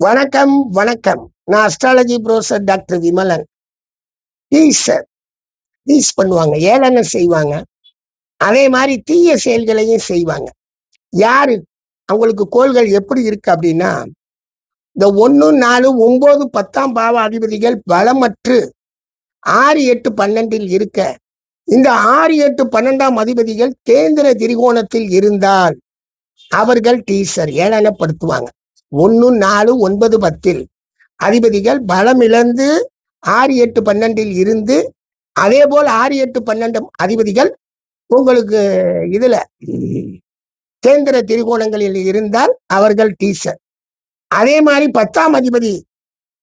வணக்கம் வணக்கம். நான் astrology professor doctor Vimalan. Teaser tease பண்ணுவாங்க ஏளனம் செய்வாங்க. அதே மாதிரி தீய செயல்களையும் செய்வாங்க. யாரு? அவங்களுக்கு கோள்கள் எப்படி இருக்கு அப்படின்னா இந்த ஒன்று நாலு ஒன்பது பத்தாம் பாவ அதிபதிகள் பலமற்று ஆறு எட்டு பன்னெண்டில் இருக்க இந்த ஆறு எட்டு பன்னெண்டாம் அதிபதிகள் கேந்திர திரிகோணத்தில் இருந்தால் அவர்கள் டீசர் ஏளனப்படுத்துவாங்க. ஒன்று நாலு ஒன்பது பத்தில். அதிபதிகள் பலம் இழந்து ஆறு எட்டு பன்னெண்டில் இருந்து அதே போல் ஆறு எட்டு பன்னெண்டு அதிபதிகள் உங்களுக்கு இதுல கேந்திர திரிகோணங்களில் இருந்தால் அவர்கள் டீசர். அதே மாதிரி பத்தாம் அதிபதி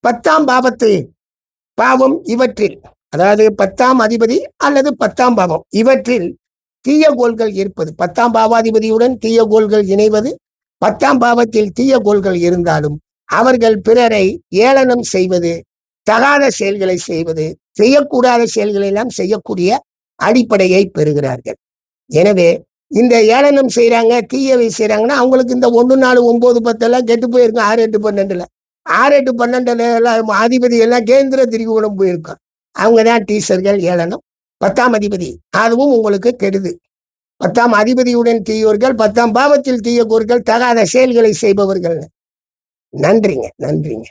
பத்தாம் பாவத்து பாவம் இவற்றில் அதாவது பத்தாம் அதிபதி அல்லது பத்தாம் பாவம் இவற்றில் தீய கோள்கள் இருப்பது பத்தாம் பாவாதிபதியுடன் தீய கோள்கள் இணைவது பத்தாம் பாவத்தில் தீய கோள்கள் இருந்தாலும் அவர்கள் பிறரை ஏளனம் செய்வது தகாத செயல்களை செய்வது செய்யக்கூடாத செயல்களை எல்லாம் செய்யக்கூடிய அடிப்படையை பெறுகிறார்கள். எனவே இந்த ஏளனம் செய்யறாங்க தீயவை செய்யறாங்கன்னா அவங்களுக்கு இந்த ஒன்று நாலு ஒன்பது பத்தெல்லாம் கெட்டு போயிருக்கும். ஆறு எட்டு பன்னெண்டுல. ஆறு எட்டு பன்னெண்டுல எல்லாம் அதிபதி எல்லாம் கேந்திர திரிகோணம் போயிருக்கும். அவங்க தான் டீச்சர்கள் ஏளனம். பத்தாம் அதிபதி அதுவும் உங்களுக்கு கெடுது. பத்தாம் அதிபதியுடன் தீயோர்கள் பத்தாம் பாவத்தில் தீய கோர்கள் தகாத செயல்களை செய்பவர்கள் நன்றிங்க நன்றிங்க.